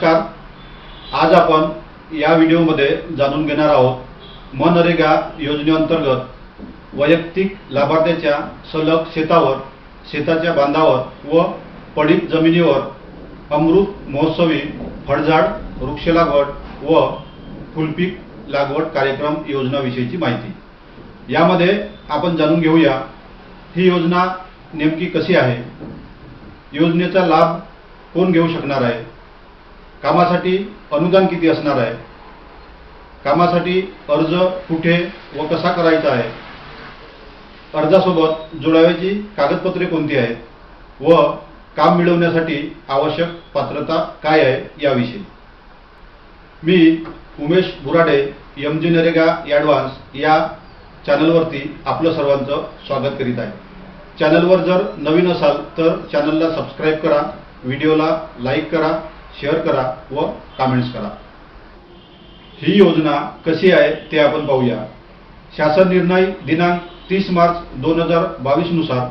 नमस्कार. आज आपण या व्हिडिओमध्ये जाणून घेणार आहोत मनरेगा योजनेअंतर्गत वैयक्तिक लाभार्थ्याच्या सलग शेतावर शेताच्या बांधावर व पडीत जमिनीवर अमृत महोत्सवी फळझाड वृक्ष लागवड व फुलपीक लागवड कार्यक्रम योजनाविषयीची माहिती. यामध्ये आपण जाणून घेऊया ही योजना नेमकी कशी आहे? योजनेचा लाभ कोण घेऊ शकणार आहे? कामासाठी अनुदान किती असणार आहे? कामासाठी अर्ज कुठे व कसा करायचा आहे? अर्जासोबत जोडाव्याची कागदपत्रे कोणती आहेत? व काम मिळवण्यासाठी आवश्यक पात्रता काय आहे याविषयी? मी Umesh Burade M G NREGA advance या चॅनलवरती आपलं सर्वांचं स्वागत करीत आहे. चॅनलवर जर नवीन असाल तर चॅनलला सबस्क्राईब करा व्हिडिओला लाईक करा शेअर करा व कमेंट्स करा. ही योजना कशी आहे ते आपण पाहूया. शासन निर्णय दिनांक तीस मार्च दोन हजार बावीसनुसार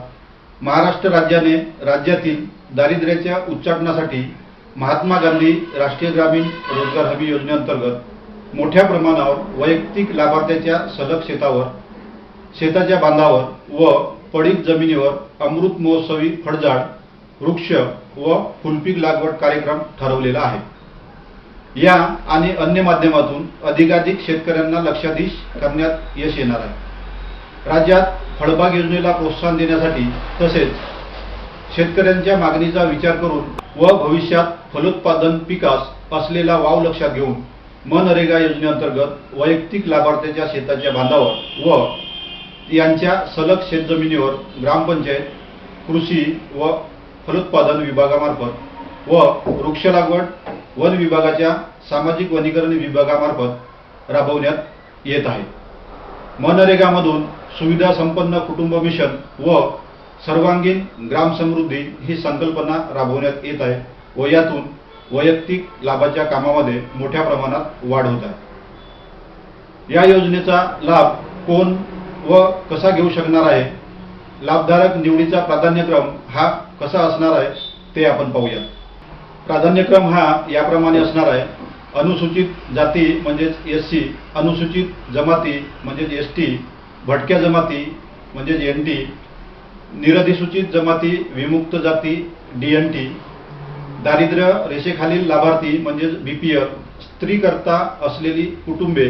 महाराष्ट्र राज्याने राज्यातील दारिद्र्याच्या उच्चाटनासाठी महात्मा गांधी राष्ट्रीय ग्रामीण रोजगार हमी योजनेअंतर्गत मोठ्या प्रमाणावर वैयक्तिक लाभार्थ्याच्या सलग शेतावर शेताच्या बांधावर व पडीक जमिनीवर अमृत महोत्सवी फळझाड वृक्ष व फुलपीक लागवड कार्यक्रम ठरवलेला आहे. या आणि अन्य माध्यमातून अधिकाधिक शेतकऱ्यांना लक्षाधीश करण्यात यश येणार आहे. राज्यात फळबाग योजनेला प्रोत्साहन देण्यासाठी तसेच शेतकऱ्यांच्या मागणीचा विचार करून व भविष्यात फलोत्पादन पिकास असलेला वाव लक्षात घेऊन मनरेगा योजनेअंतर्गत वैयक्तिक लाभार्थ्याच्या शेताच्या बांधावर व यांच्या सलग शेतजमिनीवर ग्रामपंचायत कृषी व फलोत्पादन विभागामार्फत व वृक्ष लागवड वन विभागाच्या सामाजिक वनीकरण विभागामार्फत राबवण्यात येत आहे. मनरेगामधून सुविधा संपन्न कुटुंब मिशन व सर्वांगीण ग्राम समृद्धी ही संकल्पना राबवण्यात येत आहे व यातून वैयक्तिक लाभाच्या कामामध्ये मोठ्या प्रमाणात वाढ होत आहे. या योजनेचा लाभ कोण व कसा घेऊ शकणार आहे? लाभधारक निवडीचा प्राधान्यक्रम हा कसा असणार आहे ते आपण पाहूया. प्राधान्यक्रम हा याप्रमाणे असणार आहे. अनुसूचित जाती म्हणजेच एस सी अनुसूचित जमाती म्हणजेच एस टी भटक्या जमाती म्हणजेच एन टी निरधिसूचित जमाती विमुक्त जाती डी एन टी दारिद्र्य रेषेखालील लाभार्थी म्हणजेच बी पी एल स्त्रीकरता असलेली कुटुंबे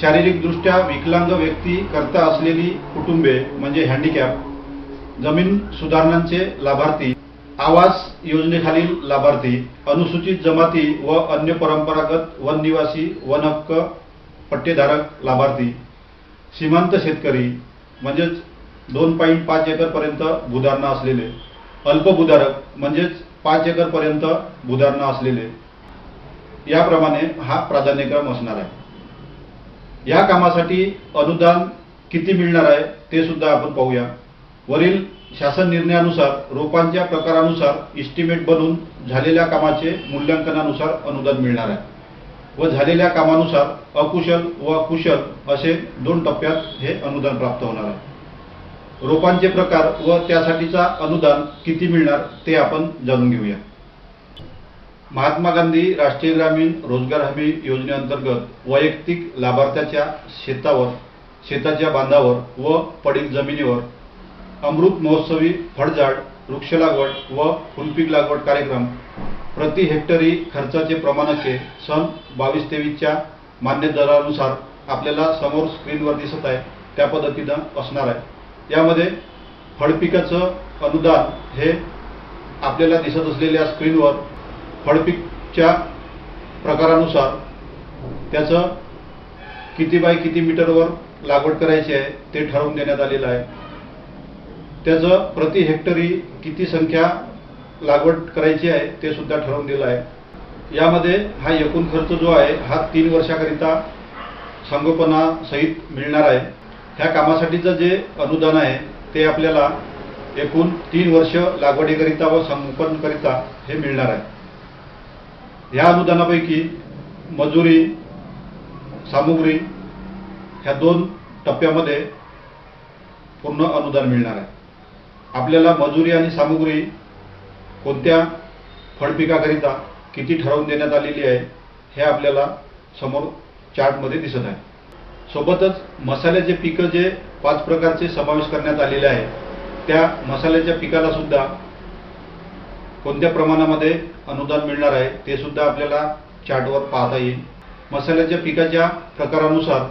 शारीरिकदृष्ट्या विकलांग व्यक्ती करता असलेली कुटुंबे म्हणजे हँडिकॅप जमीन सुधारणांचे लाभार्थी आवास योजनेखालील लाभार्थी अनुसूचित जमाती व अन्य परंपरागत वन निवासी वन हक्क पट्टेधारक लाभार्थी सीमांत शेतकरी म्हणजेच दोन पॉईंट पाच एकरपर्यंत भूधारणा असलेले अल्पभूधारक म्हणजेच पाच एकरपर्यंत भूधारणा असलेले. याप्रमाणे हा प्राधान्यक्रम असणार आहे. या कामासाठी अनुदान किती मिळणार आहे ते सुद्धा आपण पाहूया. वरील शासन निर्णयानुसार रोपांच्या प्रकारानुसार इस्टिमेट बनून झालेल्या कामाचे मूल्यांकनानुसार अनुदान मिळणार आहे. व झालेल्या कामानुसार अकुशल व कुशल असे दोन टप्प्यात हे अनुदान प्राप्त होणार आहे. रोपांचे प्रकार व त्यासाठीचा अनुदान किती मिळणार ते आपण जाणून घेऊया. महात्मा गांधी राष्ट्रीय ग्रामीण रोजगार हमी योजनेअंतर्गत वैयक्तिक लाभार्थ्याच्या शेतावर शेताच्या बांधावर व पडीक जमिनीवर अमृत महोत्सवी फळझाड वृक्ष लागवड व फुलपीक लागवड कार्यक्रम प्रति हेक्टरी खर्चाचे प्रमाणाचे सन बावीस तेवीसच्या मान्य दरानुसार आपल्याला समोर स्क्रीनवर दिसत आहे त्या पद्धतीनं असणार आहे. यामध्ये फळपिकाचं अनुदान हे आपल्याला दिसत असलेल्या स्क्रीनवर फळपीकच्या प्रकारानुसार त्याचं किती बाय किती मीटरवर लागवड करायची आहे ते ठरवून देण्यात आलेलं आहे. त्याचं प्रति हेक्टरी किती संख्या लागवड करायची आहे ते सुद्धा ठरवून दिलं आहे. यामध्ये हा एकूण खर्च जो आहे हा तीन वर्षाकरिता संगोपनासहित मिळणार आहे. ह्या कामासाठीचं जे अनुदान आहे ते आपल्याला एकूण तीन वर्ष लागवडीकरिता व संगोपनकरिता हे मिळणार आहे. ह्या अनुदानापैकी मजुरी सामुग्री ह्या दोन टप्प्यामध्ये पूर्ण अनुदान मिळणार आहे. आपल्याला मजुरी आणि सामुग्री कोणत्या फळपिकाकरिता किती ठरवून देण्यात आलेली आहे हे आपल्याला समोर चार्टमध्ये दिसत आहे. सोबतच मसाल्याचे पिकं जे पाच प्रकारचे समावेश करण्यात आलेले आहे त्या मसाल्याच्या पिकाला सुद्धा कोणत्या प्रमाणामध्ये अनुदान मिळणार आहे ते सुद्धा आपल्याला चार्टवर पाहता येईल. मसाल्याच्या पिकाच्या प्रकारानुसार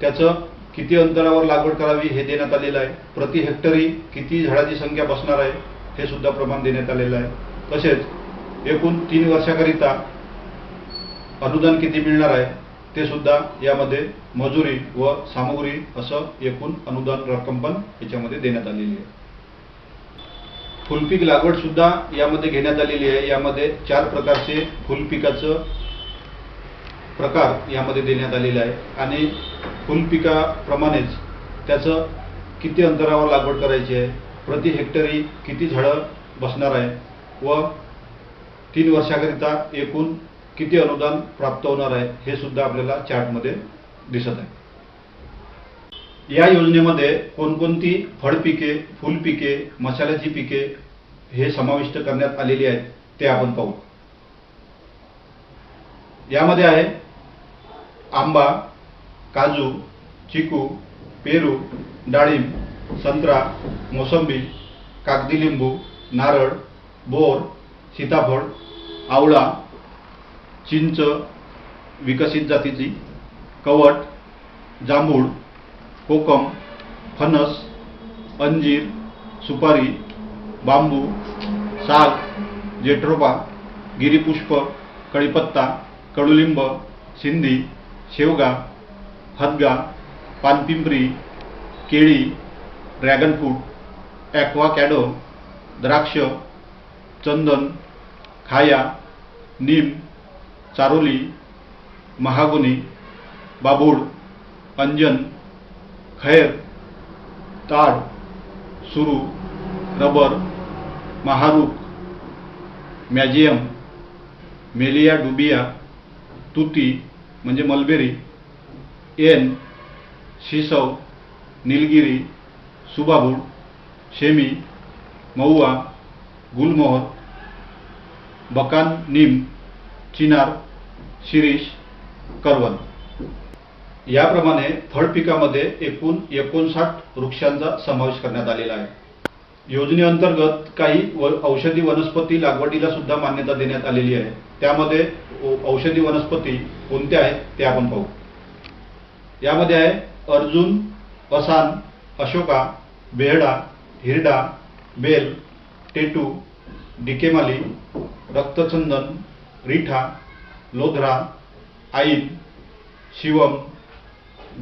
त्याचं किती अंतरावर लागवड करावी हे देण्यात आलेलं आहे. प्रति हेक्टरी किती झाडाची संख्या बसणार आहे हे सुद्धा प्रमाण देण्यात आलेलं आहे. तसेच एकूण तीन वर्षाकरिता अनुदान किती मिळणार आहे ते सुद्धा यामध्ये मजुरी व सामुग्री असं एकूण अनुदान रक्कम पण याच्यामध्ये देण्यात आलेली आहे. फुलपीक लागवड सुद्धा यामध्ये घेण्यात आलेली आहे. यामध्ये चार प्रकारचे फुलपिकाचं प्रकार यामध्ये देण्यात आलेले आहे. आणि फुलपिकाप्रमाणेच त्याचं किती अंतरावर लागवड करायची आहे प्रति हेक्टरी किती झाडं बसणार आहे व तीन वर्षाकरिता एकूण किती अनुदान प्राप्त होणार आहे हे सुद्धा आपल्याला चार्टमध्ये दिसत आहे. या योजनेमध्ये कोणकोणती फळपिके फुलपिके मसाल्याची पिके हे समाविष्ट करण्यात आलेली आहेत ते आपण पाहू. यामध्ये आहे आंबा काजू चिकू पेरू डाळिंब संत्रा मोसंबी कागदी लिंबू नारळ बोर सीताफळ आवळा चिंच विकसित जातीची कवट जांभूळ कोकम फणस अंजीर सुपारी बांबू साग जेट्रोपा गिरीपुष्प कळीपत्ता कडुलिंब सिंधी शेवगा हदगा पानपिंपरी केळी ड्रॅगन फ्रूट ॲक्वाकॅडो द्राक्ष चंदन खाया नीम चारोली महागुनी बाभूळ अंजन खैर ताड सुरू रबर महारूक मॅजियम मेलिया डुबिया तुती म्हणजे मलबेरी एन शिसव निलगिरी सुबाबूड शेमी महुआ गुलमोहर बकान नीम चिनार शिरीष करवन याप्रमाणे फळपिकामध्ये एकूण एकोणसाठ वृक्षांचा समावेश करण्यात आलेला आहे. योजनेअंतर्गत काही व औषधी वनस्पती लागवडीला सुद्धा मान्यता देण्यात आलेली आहे. त्यामध्ये औषधी वनस्पती कोणत्या आहेत ते आपण पाहू. यामध्ये आहे अर्जुन असान अशोका बेहडा हिरडा बेल टेटू डिकेमाली रक्तचंदन रिठा लोधरा आईन शिवम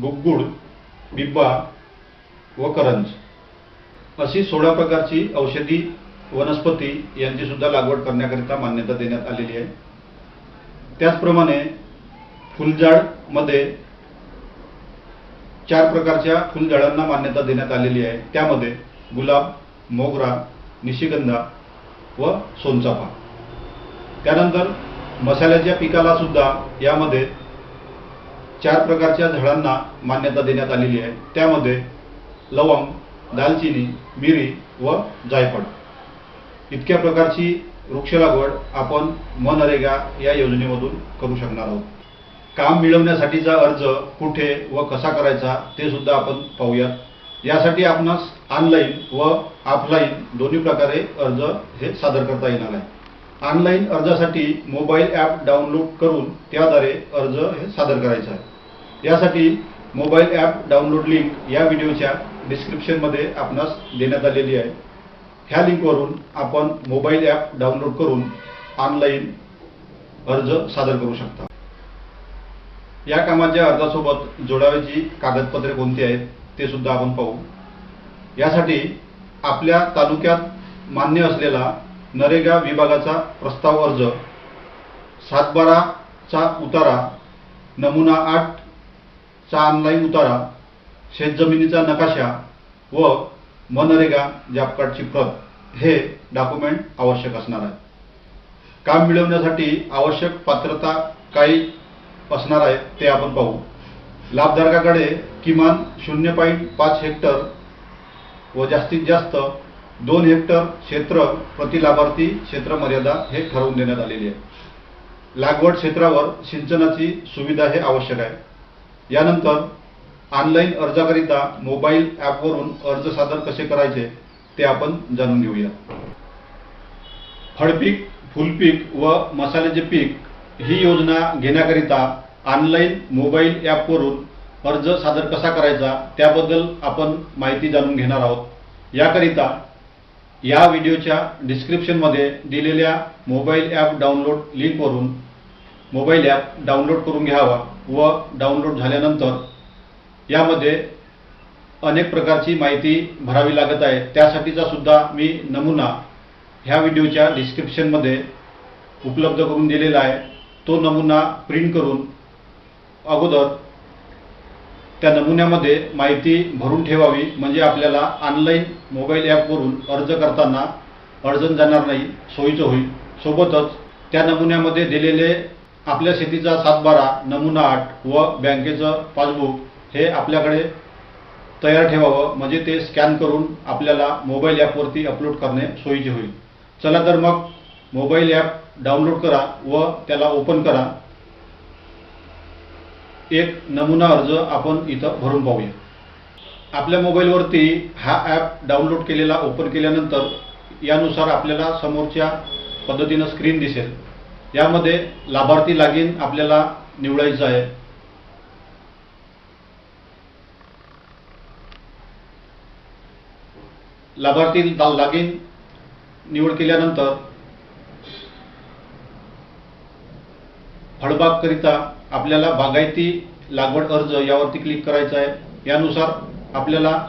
गुग्गुड बिब्बा व करंज अशी सोळा प्रकारची औषधी वनस्पती यांची सुद्धा लागवड करण्याकरिता मान्यता देण्यात आलेली आहे. त्याचप्रमाणे फुलझाडमध्ये चार प्रकारच्या फुलझाडांना मान्यता देण्यात आलेली आहे. त्यामध्ये गुलाब मोगरा निशिगंधा व सोनचाफा. त्यानंतर मसाल्याच्या पिकाला सुद्धा यामध्ये चार प्रकारच्या झाडांना मान्यता देण्यात आलेली आहे. त्यामध्ये लवंग दालचिनी मिरी व जायफळ. इतक्या प्रकारची वृक्ष लागवड आपण मनरेगा या योजनेमधून करू शकणार आहोत. काम मिळवण्यासाठीचा अर्ज कुठे व कसा करायचा ते सुद्धा आपण पाहूयात. यासाठी आपणास ऑनलाईन व ऑफलाईन दोन्ही प्रकारे अर्ज हे सादर करता येणार आहे ऑनलाईन अर्जासाठी मोबाईल ॲप डाउनलोड करून त्याद्वारे अर्ज हे सादर करायचा आहे यासाठी मोबाईल ॲप डाउनलोड लिंक या व्हिडिओच्या डिस्क्रिप्शनमध्ये आपणास देण्यात आलेली आहे. ह्या लिंकवरून आपण मोबाईल ॲप डाउनलोड करून ऑनलाईन अर्ज सादर करू शकता. या कामाच्या अर्जासोबत जोडावयाची कागदपत्रे कोणती आहेत ते सुद्धा आपण पाहू. यासाठी आपल्या तालुक्यात मान्य असलेला नरेगा विभागाचा प्रस्ताव अर्ज सातबाराचा उतारा नमुना आठ चा ऑनलाईन उतारा शेतजमिनीचा नकाशा व मनरेगा जॉब कार्डची प्रत हे डॉक्युमेंट आवश्यक असणार आहे. काम मिळवण्यासाठी आवश्यक पात्रता काय असणार आहे ते आपण पाहू. लाभधारकाकडे किमान शून्य पॉईंट पाच हेक्टर व जास्तीत जास्त दोन हेक्टर क्षेत्र प्रति लाभार्थी क्षेत्र मर्यादा हे ठरवून देण्यात आलेली आहे. लागवड क्षेत्रावर सिंचनाची सुविधा हे आवश्यक आहे. यानंतर ऑनलाईन अर्जाकरिता मोबाईल ॲपवरून अर्ज सादर कसे करायचे ते आपण जाणून घेऊया. फळपीक फुलपीक व मसाल्याचे पीक ही योजना घेण्याकरिता ऑनलाईन मोबाईल ॲपवरून अर्ज सादर कसा करायचा त्याबद्दल आपण माहिती जाणून घेणार आहोत. याकरिता या व्हिडिओच्या डिस्क्रिप्शनमध्ये दिलेल्या मोबाईल ॲप डाउनलोड लिंकवरून मोबाईल ॲप डाउनलोड करून घ्यावा व डाउनलोड झाल्यानंतर यामध्ये अनेक प्रकारची माहिती भरावी लागत आहे. त्यासाठीचा सुद्धा मी नमुना ह्या व्हिडिओच्या डिस्क्रिप्शनमध्ये उपलब्ध करून दिलेला आहे. तो नमुना प्रिंट करून अगोदर त्या नमुन्यामध्ये माहिती भरून ठेवावी. म्हणजे आपल्याला ऑनलाईन मोबाईल ॲपवरून अर्ज करताना अडचण जाणार नाही. सोयीचं होईल. सोबतच त्या नमुन्यामध्ये दिलेले आपल्या शेतीचा सातबारा नमुना आठ व बँकेचं पासबुक हे आपल्याकडे तयार ठेवावं. म्हणजे ते स्कॅन करून आपल्याला मोबाईल ॲपवरती अपलोड करणे सोयीचे होईल. चला तर मग मोबाईल ॲप डाउनलोड करा व त्याला ओपन करा. एक नमुना अर्ज आपण इथं भरून पाहूया. आपल्या मोबाईलवरती हा ॲप डाउनलोड केलेला ओपन केल्यानंतर यानुसार आपल्याला समोरच्या पद्धतीनं स्क्रीन दिसेल. यामध्ये लाभार्थी लागीन आपल्याला निवडायचं आहे. लाभार्थी ला- लागीन निवड केल्यानंतर फळबागकरिता आपल्याला बागायती लागवड अर्ज यावरती क्लिक करायचं आहे. यानुसार आपल्याला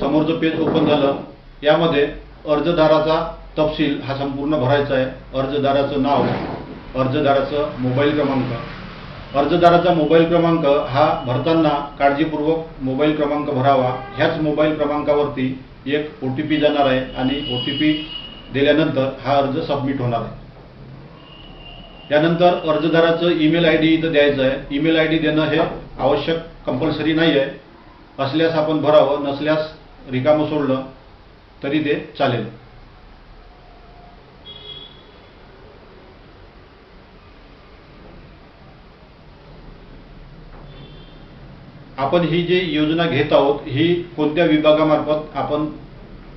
समोरचं पेज ओपन झालं. यामध्ये अर्जदाराचा तपशील हा संपूर्ण भरायचा आहे. अर्जदाराचं नाव अर्जदाराचं मोबाईल क्रमांक. अर्जदाराचा मोबाईल क्रमांक हा भरताना काळजीपूर्वक मोबाईल क्रमांक भरावा. ह्याच मोबाईल क्रमांकावरती एक ओ टी पी जाणार आहे आणि ओ टी पी दिल्यानंतर हा अर्ज सबमिट होणार आहे. त्यानंतर अर्जदाराचं ईमेल आय डी इथं द्यायचं आहे. ईमेल आय डी देणं हे आवश्यक कंपल्सरी नाही आहे. असल्यास आपण भरावं नसल्यास रिकामं सोडलं तरी ते चालेल. आपण ही जी योजना घेत आहोत ही कोणत्या विभागामार्फत आपण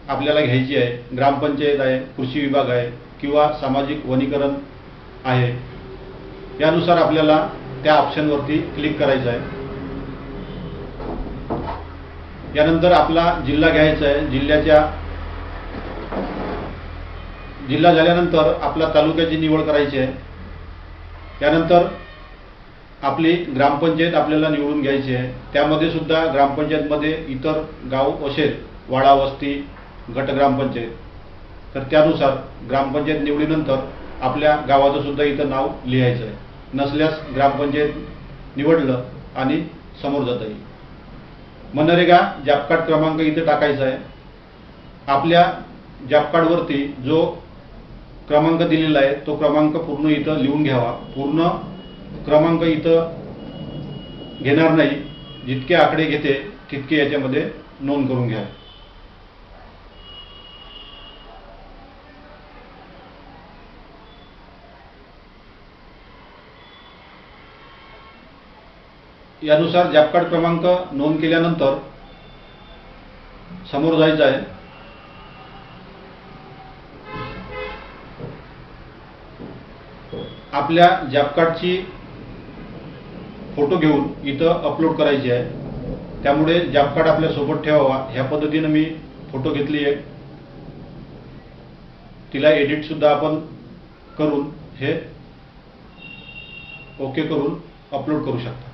आपल्याला घ्यायची आहे? ग्रामपंचायत आहे कृषी विभाग आहे किंवा सामाजिक वनीकरण आहे? यानुसार आपल्याला त्या ऑप्शनवरती क्लिक करायचं आहे. यानंतर आपला जिल्हा घ्यायचा आहे. जिल्ह्याच्या जिल्हा झाल्यानंतर आपला तालुक्याची निवड करायची आहे. त्यानंतर आपली ग्रामपंचायत आपल्याला निवडून घ्यायची आहे. त्यामध्ये सुद्धा ग्रामपंचायतमध्ये इतर गाव असेल वाडा वस्ती गट ग्रामपंचायत. तर त्यानुसार ग्रामपंचायत निवडीनंतर आपल्या गावाचं सुद्धा इथं नाव लिहायचं आहे. नसल्यास ग्रामपंचायत निवडलं आणि समोर जाता येईल. मनरेगा जॉबकार्ड क्रमांक इथं टाकायचा आहे. आपल्या जॉबकार्डवरती जो क्रमांक दिलेला आहे तो क्रमांक पूर्ण इथं लिहून घ्यावा. पूर्ण क्रमांक इथं घेणार नाही. जितके आकडे घेते तितके याच्यामध्ये नोंद करून घ्या. यानुसार जॉब कार्ड क्रमांक नोंद केल्यानंतर समोर जायचं आहे. आपल्या जॉब कार्डची फोटो घेऊन इथं अपलोड करायची आहे. त्यामुळे जॉब कार्ड आपल्यासोबत ठेवावा. ह्या पद्धतीनं मी फोटो घेतली आहे. तिला एडिट सुद्धा आपण करून हे ओके करून अपलोड करू शकता.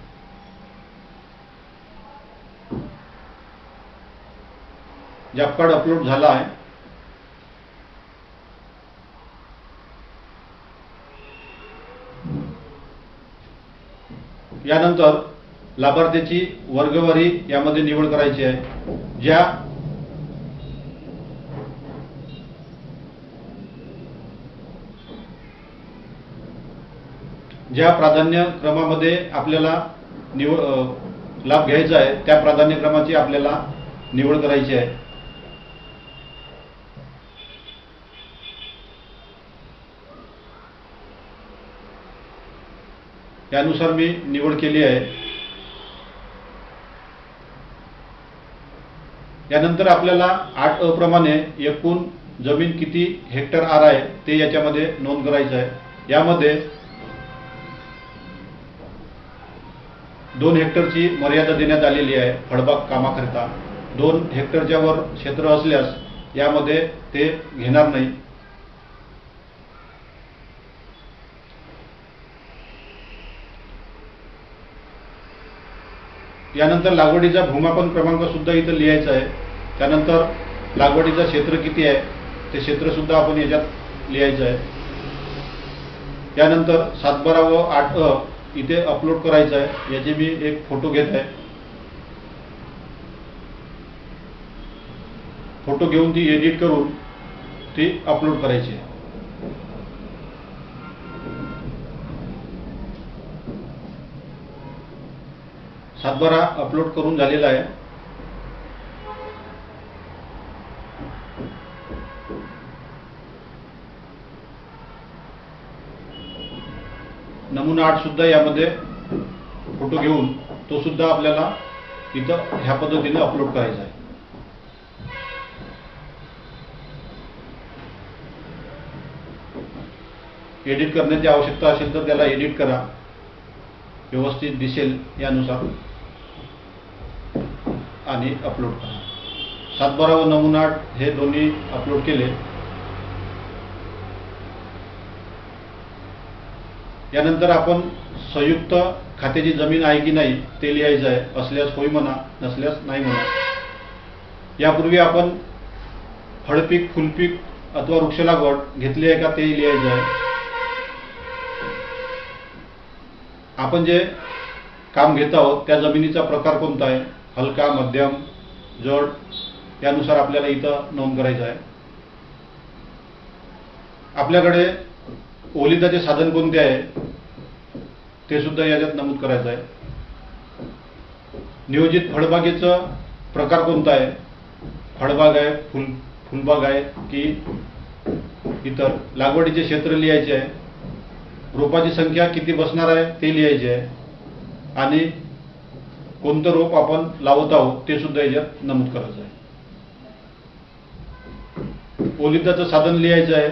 जॉब कार्ड अपलोड झाला आहे. यानंतर लाभार्थ्याची वर्गवारी यामध्ये निवड करायची आहे. ज्या ज्या प्राधान्य क्रमामध्ये आपल्याला निवड लाभ घ्यायचा आहे त्या प्राधान्यक्रमाची आपल्याला निवड करायची आहे. यानुसार मी निवड केली आहे. यानंतर आपल्याला आठ अप्रमाणे प्रमाणे एकूण जमीन किती हेक्टर आर आहे ते याच्यामध्ये नोंद करायचं आहे. यामध्ये दोन हेक्टरची मर्यादा देण्यात आलेली आहे फळबाग कामाकरिता. दोन हेक्टरच्या वर क्षेत्र असल्यास यामध्ये ते घेणार नाही. यानंतर लागवडीचा भूमापन क्रमांक सुद्धा इथं लिहायचा आहे. त्यानंतर लागवडीचं क्षेत्र किती आहे ते क्षेत्र सुद्धा आपण याच्यात लिहायचं आहे. त्यानंतर सातबारा व आठ अ इथे अपलोड करायचं आहे. याचे मी एक फोटो घेत आहे. फोटो घेऊन ती एडिट करून ती अपलोड करायची आहे. सातबारा अपलोड करून झालेला आहे. नमुना आठ सुद्धा यामध्ये फोटो घेऊन तो सुद्धा आपल्याला इथं ह्या पद्धतीने अपलोड करायचा आहे. एडिट करण्याची आवश्यकता असेल तर त्याला एडिट करा. व्यवस्थित दिसेल यानुसार. आणि अपलोड करा. सातबारा व नमुना आठ हे दोन्ही अपलोड केले. यानंतर आपण संयुक्त खात्याची जमीन आहे की नाही ते लिहायचं आहे. असल्यास होय म्हणा नसल्यास नाही म्हणा. यापूर्वी आपण फळपीक फुलपीक अथवा वृक्ष लागवड घेतली आहे का ते लिहायचं आहे. आपण जे काम घेत आहोत त्या जमिनीचा प्रकार कोणता आहे? हलका मध्यम जड यानुसार आपल्याला इथं नोंद करायचं आहे. आपल्याकडे ओलिताचे साधन कोणते आहे? ते सुद्धा याच्यात नमूद करायचं आहे. नियोजित फळबागेचं प्रकार कोणता आहे? फळबाग आहे फुल फुलबाग आहे की इतर? लागवडीचे क्षेत्र लिहायचे आहे. रोपाची संख्या किती बसणार आहे ते लिहायचे आहे. आणि कोणतं रोप आपण लावत आहोत ते सुद्धा याच्यात नमूद करायचं आहे. ओलिताचं साधन लिहायचं आहे.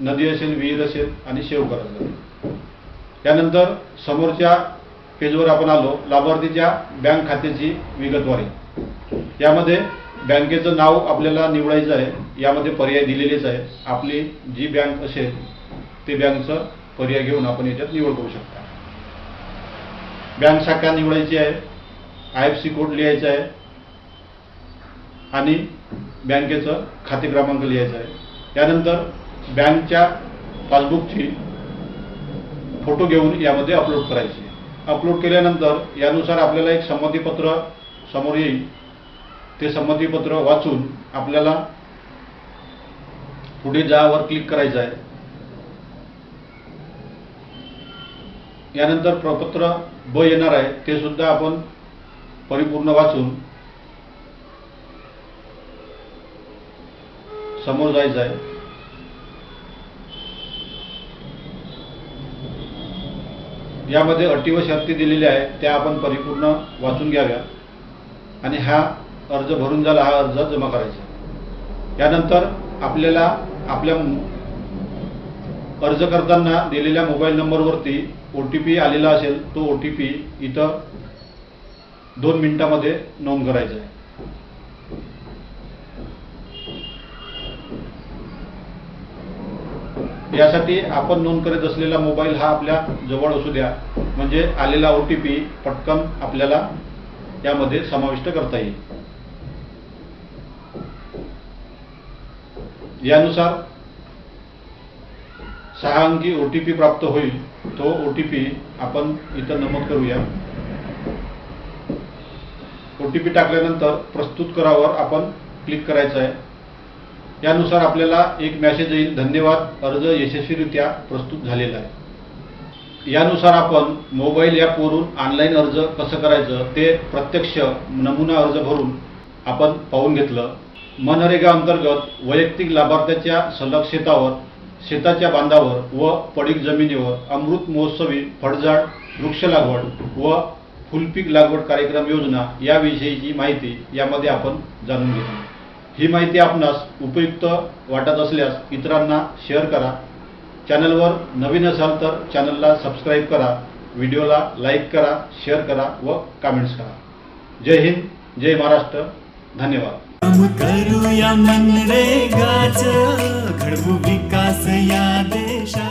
नदी असेल विहीर असेल आणि शेव करायचं आहे. त्यानंतर समोरच्या पेजवर आपण आलो लाभार्थीच्या बँक खात्याची विगतवारी. यामध्ये बँकेचं नाव आपल्याला निवडायचं आहे. यामध्ये पर्याय दिलेलेच आहे. आपली जी बँक असेल ते बँकचं पर्याय घेऊन आपण याच्यात निवड करू शकता. बँक शाखा निवडायची आहे. आय एफ सी कोड लिहायचा आहे. आणि बँकेचं खाते क्रमांक लिहायचा आहे. त्यानंतर बँकच्या पासबुकची फोटो घेऊन यामध्ये अपलोड करायची. अपलोड केल्यानंतर यानुसार आपल्याला एक संमतीपत्र समोर येईल. ते संमतीपत्र वाचून आपल्याला पुढे जावर क्लिक करायचं आहे. यानंतर प्रपत्र ब येणार आहे. ते सुद्धा आपण परिपूर्ण वाचून समोर जायचं आहे. यामध्ये अटी व शर्ती दिलेल्या आहेत त्या आपण परिपूर्ण वाचून घ्याव्या. आणि हा अर्ज भरून झाला हा अर्ज जमा करायचा. यानंतर आपल्याला आपल्या अर्ज करताना दिलेल्या मोबाईल नंबरवरती ओ टी पी आलेला असेल तो ओ टी पी इथं दोन मिनिटामध्ये नोंद करायचं. आहे यासाठी आपण नोंद करत असलेला मोबाईल हा आपल्या जवळ असू द्या. म्हणजे आलेला ओ टी पी पटकन आपल्याला यामध्ये समाविष्ट करता येईल. यानुसार सहा अंकी ओ टी पी प्राप्त होईल. तो ओ टी पी आपण इथं नमूद करूया. ओ टी पी टाकल्यानंतर प्रस्तुत करावर आपण क्लिक करायचं आहे. यानुसार आपल्याला एक मेसेज येईल धन्यवाद अर्ज यशस्वीरित्या प्रस्तुत झालेला आहे. यानुसार आपण मोबाईल ॲपवरून ऑनलाईन अर्ज कसं करायचं ते प्रत्यक्ष नमुना अर्ज भरून आपण पाहून घेतलं. मनरेगा अंतर्गत वैयक्तिक लाभार्थ्याच्या सलग शेतावर शेताच्या बांधावर व पडीक जमिनीवर अमृत महोत्सवी फळझाड वृक्ष लागवड व फुलपीक लागवड कार्यक्रम योजना याविषयीची माहिती यामध्ये आपण जाणून घेतली ही माहिती आपणास उपयुक्त वाटत असल्यास इतरांना शेअर करा. चॅनलवर नवीन असाल तर चॅनलला सबस्क्राईब करा. व्हिडिओला लाईक करा शेअर करा व कमेंट्स करा. जय हिंद जय महाराष्ट्र. धन्यवाद. करूया मनरेगाच घडवू विकास या देशा